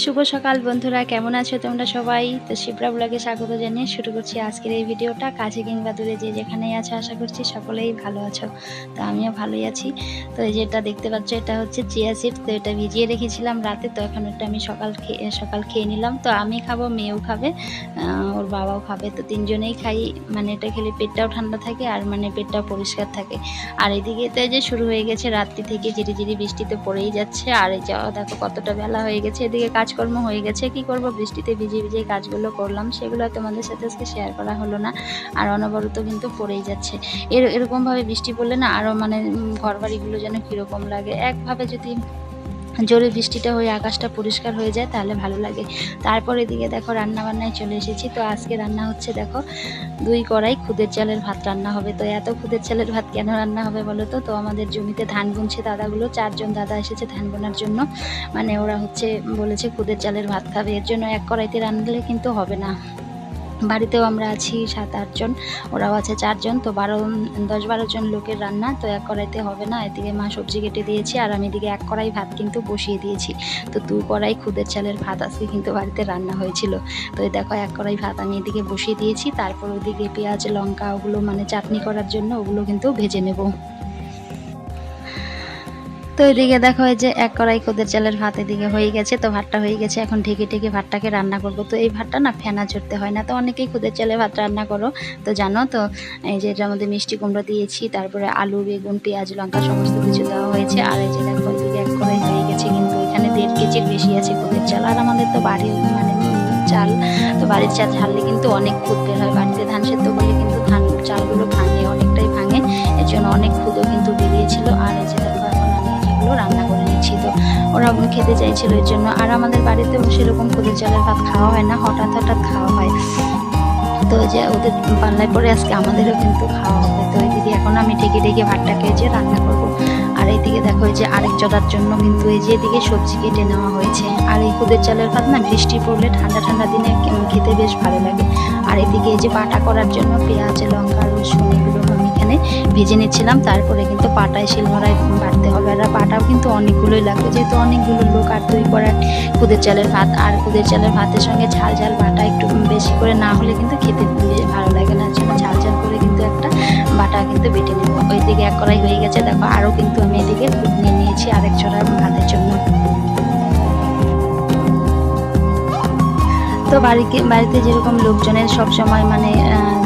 শুভ সকাল বন্ধুরা, কেমন আছো তোমরা সবাই? তো শিবরা ব্লগে স্বাগত জানিয়ে শুরু করছি আজকের এই ভিডিওটা। কাছে কিংবা দূরে যে যেখানেই আছো, আশা করছি সকলেই ভালো আছো। তো আমিও ভালোই আছি। তো এই যেটা দেখতে পাচ্ছ, এটা হচ্ছে চিয়া সিড তো এটা ভিজিয়ে রেখেছিলাম রাতে, তো এখন একটা আমি সকাল খেয়ে সকাল খেয়ে নিলাম। তো আমি খাব, মেয়েও খাবে। বাবাও খাবে। তো তিনজনেই খাই মানে এটা খেলে পেটটাও ঠান্ডা থাকে আর মানে পেটটাও পরিষ্কার থাকে। আর এদিকে তো যে শুরু হয়ে গেছে রাত্রি থেকে ঝিরি ঝিরি বৃষ্টিতে পড়েই যাচ্ছে। আর এই যা দেখো কতটা বেলা হয়ে গেছে। এদিকে কাজকর্ম হয়ে গেছে। কি করব? বৃষ্টিতে ভিজে ভিজে কাজগুলো করলাম। সেগুলো তোমাদের সাথে আজকে শেয়ার করা হলো না। আর অনবরত কিন্তু পড়েই যাচ্ছে। এর, এরকমভাবে বৃষ্টি পড়লে না আরও মানে ঘর বাড়িগুলো যেন কীরকম লাগে। একভাবে যদি জোরে বৃষ্টিটা হয়ে আকাশটা পরিষ্কার হয়ে যায়, তাহলে ভালো লাগে। তারপর এদিকে দেখো রান্না বান্নায় চলে এসেছি। তো আজকে রান্না হচ্ছে দেখো, দুই কড়াই খুদের চালের ভাত রান্না হবে। তো এত খুদের চালের ভাত কেন রান্না হবে বলো তো? তো আমাদের জমিতে ধান বুনছে দাদাগুলো, চারজন দাদা এসেছে ধান বোনার জন্য। মানে ওরা হচ্ছে বলেছে খুদের চালের ভাত খাবে। এর জন্য এক কড়াইতে রান্নলে কিন্তু হবে না। বাড়িতেও আমরা আছি সাত আটজন ওরাও আছে চারজন তো বারো, দশ, বারো জন লোকের রান্না, তো এক কড়াইতে হবে না, এদিকে মা সবজি কেটে দিয়েছি, আর আমি এদিকে এক কড়াই ভাত কিন্তু বসিয়ে দিয়েছি, তো দু কড়াই খুদের চালের ভাত আজকে কিন্তু বাড়িতে রান্না হয়েছিল, তো এই দেখো এক কড়াই ভাত আমি এদিকে বসিয়ে দিয়েছি, তারপর ওদিকে পেঁয়াজ, লঙ্কা, ওগুলো মানে চাটনি করার জন্য ওগুলো কিন্তু ভেজে নেব। তো এদিকে দেখো যে এক কড়াই খোদের চালের ভাত এদিকে হয়ে গেছে, তো ভাতটা হয়ে গেছে। এখন ঢেকে ঢেকে ভাতটাকে রান্না করব। তো এই ভাতটা না ফেনা চড়তে হয় না। তো অনেকেই খুদের চালের ভাত রান্না করো, তো জানো তো, এই যে এটার মধ্যে মিষ্টি কুমড়ো দিয়েছি, তারপরে আলু, বেগুন, পেঁয়াজ, লঙ্কা সমস্ত কিছু দেওয়া হয়েছে। আর এই যে দেখো এদিকে এক কড়াই হয়ে গেছে, কিন্তু এখানে দেড় কেজির বেশি আছে খুদের চাল। আর আমাদের তো বাড়ির মানে চাল, তো বাড়ির চাল ছাড়লে কিন্তু অনেক খুদ বের হয়। বাড়িতে ধান সেদ্ধ করলে কিন্তু ধান চালগুলো ভাঙে, অনেকটাই ভাঙে। এর জন্য অনেক খুদও কিন্তু বেরিয়েছিল। আর এই যে দেখো এগুলো রান্না করে নিচ্ছি। তো ওরা খেতে চাইছিল, এর জন্য। আর আমাদের বাড়িতেও সেরকম খুদের চালের ভাত খাওয়া হয় না, হঠাৎ হঠাৎ খাওয়া হয়। তো যে ওদের পাল্লায় পরে আজকে আমাদেরও কিন্তু খাওয়া হবে। তো দিদি এখন আমি ঢেকে ঢেকে ভাতটাকে যে রান্না করব। আর এইদিকে দেখো যে আরেক জলার জন্য কিন্তু এই যে এদিকে সবজি কেটে নেওয়া হয়েছে। আর এই খুদের চালের ভাত না, বৃষ্টি পড়লে ঠান্ডা ঠান্ডা দিনে খেতে বেশ ভালো লাগে। আর এদিকে এই যে বাটা করার জন্য পেঁয়াজ, লঙ্কা, রসুন, এগুলো এখানে ভেজে নিচ্ছিলাম, তারপরে কিন্তু পাটায় শিলনোড়ায় বাটতে হবে। আর পাটাও কিন্তু অনেকগুলোই লাগবে, যেহেতু অনেকগুলো লোক আর তৈরি করার খুদের চালের ভাত। আর খুদের চালের ভাতের সঙ্গে ঝাল ঝাল বাটা একটু বেশি করে না হলে কিন্তু খেতে ভালো লাগে না। জন্য ঝাল ঝাল করে কিন্তু একটা বাটা কিন্তু বেটে নেব। ওইদিকে এক কড়াই হয়ে গেছে, দেখো আরও কিন্তু আমি এদিকে নিয়ে নিয়েছি আরেক ছড়া ভাতের জন্য। তো বাড়িতে বাড়িতে যেরকম লোকজনের সব সময় মানে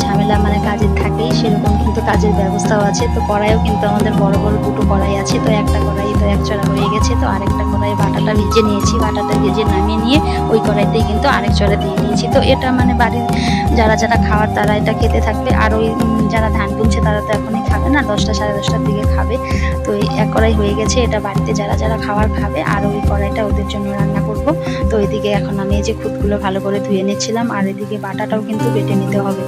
ঝামেলা মানে কাজের থাকেই, সেরকম কিন্তু কাজের ব্যবস্থাও আছে। তো কড়াইও কিন্তু আমাদের বড় বড় দুটো কড়াই আছে, তো একটা কড়াই তো এক চড়া হয়ে গেছে, তো আরেকটা কড়াই বাটাটা ভিজে নিয়েছি, বাটাটা ভিজে নামিয়ে নিয়ে ওই কড়াইতেই কিন্তু আরেক চড়া দিয়ে দিয়েছি। তো এটা মানে বাড়ির যারা যারা খাওয়ার তারা এটা খেতে থাকবে, আর ওই যারা ধান কিনছে তারা তো এখনই খাবে না, দশটা সাড়ে দশটার দিকে খাবে। তো এক কড়াই হয়ে গেছে, এটা বাড়িতে যারা যারা খাবার খাবে, আর ওই কড়াইটা ওদের জন্য রান্না করব। তো এদিকে এখন আমি এই যে খুদগুলো ভালো করে ধুয়ে নিচ্ছিলাম, আর এদিকে বাটাটাও কিন্তু বেটে নিতে হবে।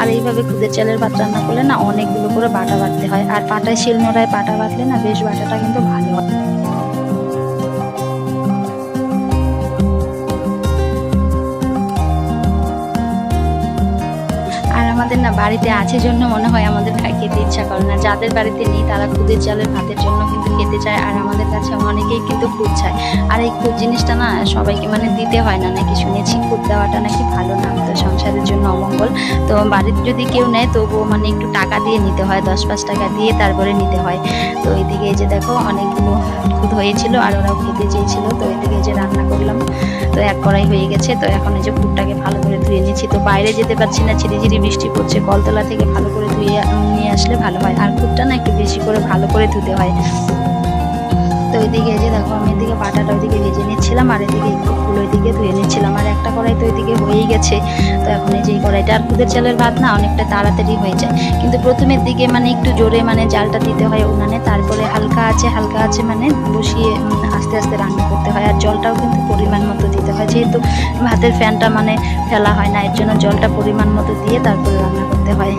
আর এইভাবে খুদের চালের ভাত রান্না করলে না অনেকগুলো করে বাটা বাটতে হয়। আর পাটায় শিলনোড়ায় বাটা বাটলে না বেশ বাটাটা কিন্তু ভালো হয়। আমাদের না বাড়িতে আছে জন্য মনে হয় আমাদের খেতে ইচ্ছা করে না। যাদের বাড়িতে নেই, তারা খুদের চালের ভাতের জন্য কিন্তু খেতে চায়, আর আমাদের কাছে অনেকেই কিন্তু খুদ চায়। আর এই খুদ জিনিসটা না সবাইকে মানে দিতে হয় না, নাকি শুনেছি খুদ দেওয়াটা নাকি ভালো না, তো সংসারের জন্য অমঙ্গল। তো বাড়িতে যদি কেউ নেয়, তবুও মানে একটু টাকা দিয়ে নিতে হয়, দশ পাঁচ টাকা দিয়ে তারপরে নিতে হয়। তো এইদিকে এই যে দেখো, অনেকগুলো খুদ হয়েছিল, আর ওরাও খেতে চেয়েছিল। তো এই যে রান্না করলাম, তো এক কড়াই হয়ে গেছে। তো এখন এই যে খুদটাকে ভালো করে ধুয়ে নিচ্ছি। তো বাইরে যেতে পারছি না, ঝিরিঝিরি বৃষ্টি পড়ছে কলতলা থেকে ভালো করে ধুয়ে, নিয়ে আসলে ভালো হয়। আর কূপটা না একটু বেশি করে ভালো করে ধুতে হয়। তো ওইদিকে যে দেখো, আমি এদিকে বাটাটা ওইদিকে ভেজে নিচ্ছিলাম, আর এদিকে ফুল ওইদিকে ধুয়ে নিচ্ছিলাম। আর একটা কড়াই তো ওইদিকে হয়েই গেছে। তো এখন এই যে কড়াইটা, আর খুদের চালের ভাত না অনেকটা তাড়াতাড়ি হয়ে যায়। কিন্তু প্রথমের দিকে মানে একটু জোরে মানে জালটা দিতে হয় উনানে, তারপরে হালকা আছে হালকা আছে মানে বসিয়ে আস্তে আস্তে রান্না করতে হয়। আর জলটাও কিন্তু পরিমাণ মতো দিতে হয়। যেহেতু ভাতের ফ্যানটা মানে ফেলা হয় না, এর জন্য জলটা পরিমাণ মতো দিয়ে তারপরে রান্না করতে হয়।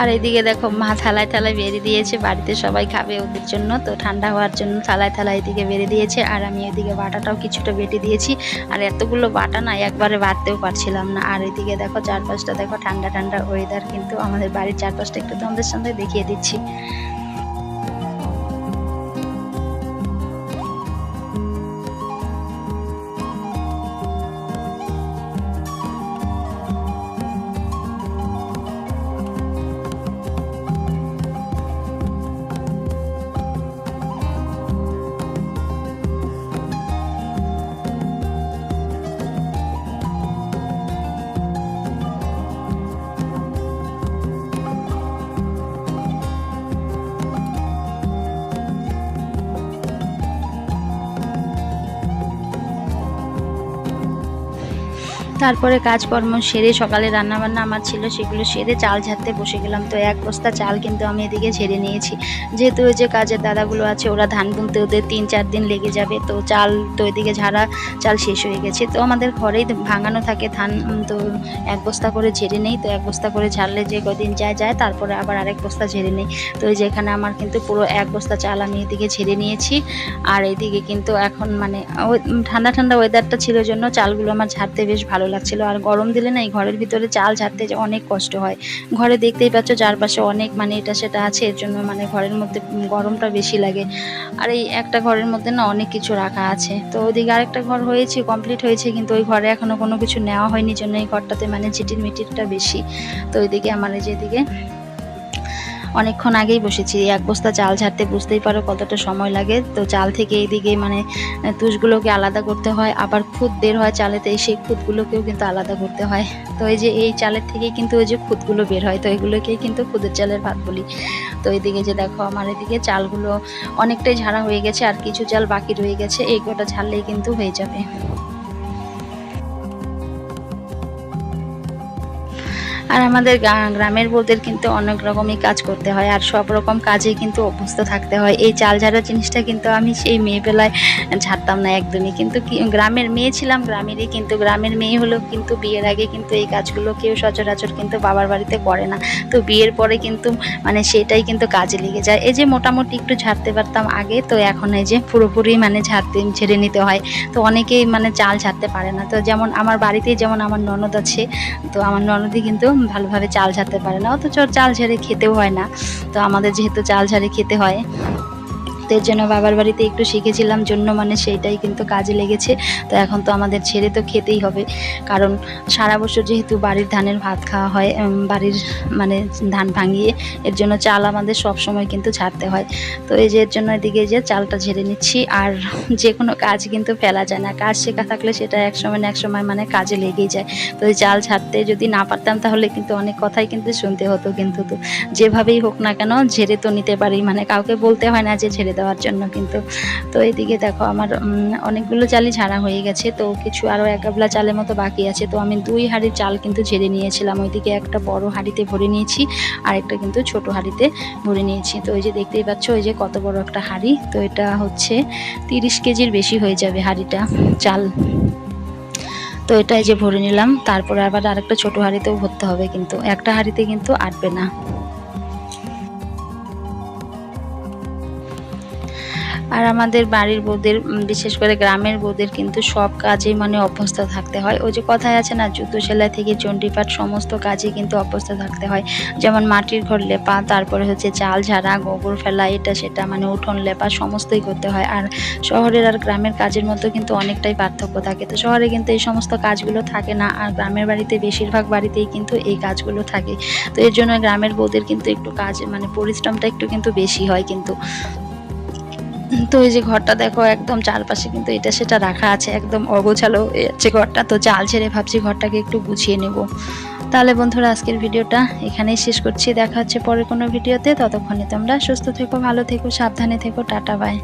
আর এদিকে দেখো, মা থালায় থালায় বেরিয়ে দিয়েছে, বাড়িতে সবাই খাবে ওদের জন্য, তো ঠান্ডা হওয়ার জন্য থালায় থালায় এদিকে বেরিয়ে দিয়েছে, আর আমি এদিকে বাটাটাও কিছুটা বেটে দিয়েছি, আর এতগুলো বাটা না একবারে বাড়তেও পারছিলাম না। আর এদিকে দেখো, চারপাশটা দেখো ঠান্ডা ঠান্ডা ওয়েদার কিন্তু আমাদের বাড়ির চারপাশটা একটু তোমাদের সঙ্গে দেখিয়ে দিচ্ছি। তারপরে কাজকর্ম সেরে সকালে রান্নাবান্না আমার ছিল, সেগুলো সেরে চাল ঝাড়তে বসে গেলাম। তো এক বস্তা চাল কিন্তু আমি এদিকে ঝেড়ে নিয়েছি। যেহেতু ওই যে কাজের দাদাগুলো আছে, ওরা ধান বুনতে ওদের তিন চার দিন লেগে যাবে। তো চাল তো এদিকে ঝাড়া, চাল শেষ হয়ে গেছে। তো আমাদের ঘরেই ভাঙানো থাকে ধান তো এক বস্তা করে ঝেড়ে নেই। তো এক বস্তা করে ঝাড়লে যে কদিন যায় যায়, তারপরে আবার আরেক বস্তা ঝেড়ে নেই। তো এই যে এখানে আমার কিন্তু পুরো এক বস্তা চাল আমি এদিকে ঝেড়ে নিয়েছি। আর এদিকে কিন্তু এখন মানে ঠান্ডা ঠান্ডা ওয়েদারটা ছিল জন্য চালগুলো আমার ঝাড়তে বেশ ভালো লাগছিল। আর গরম দিলে না এই ঘরের ভিতরে চাল ঝাড়তে যে অনেক কষ্ট হয়। ঘরে দেখতেই পাচ্ছ চারপাশে অনেক মানে এটা সেটা আছে, এর জন্য মানে ঘরের মধ্যে গরমটা বেশি লাগে। আর এই একটা ঘরের মধ্যে না অনেক কিছু রাখা আছে। তো ওইদিকে আরেকটা ঘর হয়েছে কমপ্লিট হয়েছে, কিন্তু ওই ঘরে এখনও কোনো কিছু নেওয়া হয়নি জন্য এই ঘরটাতে মানে ঝিটির মিটিরটা বেশি। তো ওইদিকে আমার যেদিকে অনেকক্ষণ আগেই বসেছি। এক বস্তা চাল ঝাড়তে বুঝতেই পারো কতটা সময় লাগে। তো চাল থেকে এইদিকে মানে তুষগুলোকে আলাদা করতে হয়। আবার খুদ বের হয় চালেতে, সেই খুদগুলোকেও কিন্তু আলাদা করতে হয়। তো এই যে এই চালের থেকেই কিন্তু ওই যে খুদগুলো বের হয়। তো এগুলোকেই কিন্তু খুদের চালের ভাত বলি। তো এইদিকে যে দেখো আমার এদিকে চালগুলো অনেকটাই ঝাড়া হয়ে গেছে আর কিছু চাল বাকি রয়ে গেছে। এই কটা ঝাড়লেই কিন্তু হয়ে যাবে। আর আমাদের গ্রামের বউদের কিন্তু অনেক রকমই কাজ করতে হয়, আর সব রকম কাজে কিন্তু অভ্যস্ত থাকতে হয়। এই চাল ঝাড়া জিনিসটা কিন্তু আমি সেই মেয়েবেলায় ঝাড়তাম না একদমই। কিন্তু গ্রামের মেয়ে ছিলাম, গ্রামেরই কিন্তু গ্রামের মেয়ে হলেও কিন্তু বিয়ের আগে কিন্তু এই কাজগুলো কেউ সচরাচর কিন্তু বাবার বাড়িতে করে না। তো বিয়ের পরে কিন্তু মানে সেটাই কিন্তু কাজে লেগে যায়। এই যে মোটামুটি একটু ঝাড়তে পারতাম আগে, তো এখন এই যে পুরোপুরি মানে ঝাড়তে ঝেড়ে নিতে হয়। তো অনেকেই মানে চাল ঝাড়তে পারে না। তো যেমন আমার বাড়িতেই যেমন আমার ননদ আছে, তো আমার ননদই কিন্তু ভালোভাবে চাল ঝাড়তে পারে না, অথচ চাল ঝেড়ে খেতেও হয় না। তো আমাদের যেহেতু চাল ঝাড়ে খেতে হয় তো এর জন্য বাবার বাড়িতে একটু শিখেছিলাম, জন্য মানে সেইটাই কিন্তু কাজে লেগেছে। তো এখন তো আমাদের ছেড়ে তো খেতেই হবে। কারণ সারা বছর যেহেতু বাড়ির ধানের ভাত খাওয়া হয় বাড়ির মানে ধান ভাঙিয়ে, এর জন্য চাল আমাদের সব সময় কিন্তু ছাড়তে হয়। তো এই যে এর জন্য এদিকে যে চালটা ঝেড়ে নিচ্ছি, আর যে কোনো কাজ কিন্তু ফেলা যায় না। কাজ শেখা থাকলে সেটা এক সময় না এক সময় মানে কাজে লেগেই যায়। তো এই চাল ছাড়তে যদি না পারতাম তাহলে কিন্তু অনেক কথাই কিন্তু শুনতে হতো কিন্তু তো। যেভাবেই হোক না কেন ঝেড়ে তো নিতে পারি মানে কাউকে বলতে হয় না যে ঝেড়ে দেওয়ার জন্য কিন্তু। তো এদিকে দেখো আমার অনেকগুলো চালই ঝাড়া হয়ে গেছে। তো কিছু আরও এক গাবলা চালের মতো বাকি আছে। তো আমি দুই হাঁড়ি চাল কিন্তু ঝেড়ে নিয়েছিলাম। ওইদিকে একটা বড় হাঁড়িতে ভরে নিয়েছি আর একটা কিন্তু ছোট হাঁড়িতে ভরে নিয়েছি। তো ওই যে দেখতেই পাচ্ছ, ওই যে কত বড় একটা হাঁড়ি। তো এটা হচ্ছে তিরিশ কেজির বেশি হয়ে যাবে হাঁড়িটা, চাল। তো এটা এই যে ভরে নিলাম। তারপরে আবার আরেকটা ছোট হাঁড়িতেও ভরতে হবে কিন্তু। একটা হাঁড়িতে কিন্তু আটবে না। আর আমাদের বাড়ির বউদের বিশেষ করে গ্রামের বউদের কিন্তু সব কাজেই মানে অভ্যস্ত থাকতে হয়। ওই যে কথায় আছে না, জুতো সেলাই থেকে চণ্ডীপাঠ সমস্ত কাজে কিন্তু অভ্যস্ত থাকতে হয়। যেমন মাটির ঘর লেপা, তারপরে হচ্ছে চাল ঝাড়া, গোবর ফেলা, এটা সেটা মানে উঠোন লেপা সমস্তই করতে হয়। আর শহরের আর গ্রামের কাজের মধ্যে কিন্তু অনেকটাই পার্থক্য থাকে। তো শহরে কিন্তু এই সমস্ত কাজগুলো থাকে না, আর গ্রামের বাড়িতে বেশিরভাগ বাড়িতেই কিন্তু এই কাজগুলো থাকে। তো এর জন্য গ্রামের বউদের কিন্তু একটু কাজ মানে পরিশ্রমটা একটু কিন্তু বেশি হয় কিন্তু। তো এই যে ঘরটা দেখো, একদম চারপাশে কিন্তু এটা সেটা রাখা আছে, একদম অগোছালো হচ্ছে ঘরটা। তো চাল ছেড়ে ভাবছি ঘরটাকে একটু গুছিয়ে নেব। তাহলে বন্ধুরা, আজকের ভিডিওটা এখানেই শেষ করছি। দেখা হচ্ছে পরের কোনো ভিডিওতে। ততক্ষণে তোমরা সুস্থ থেকো, ভালো থেকো, সাবধানে থেকো। Tata bye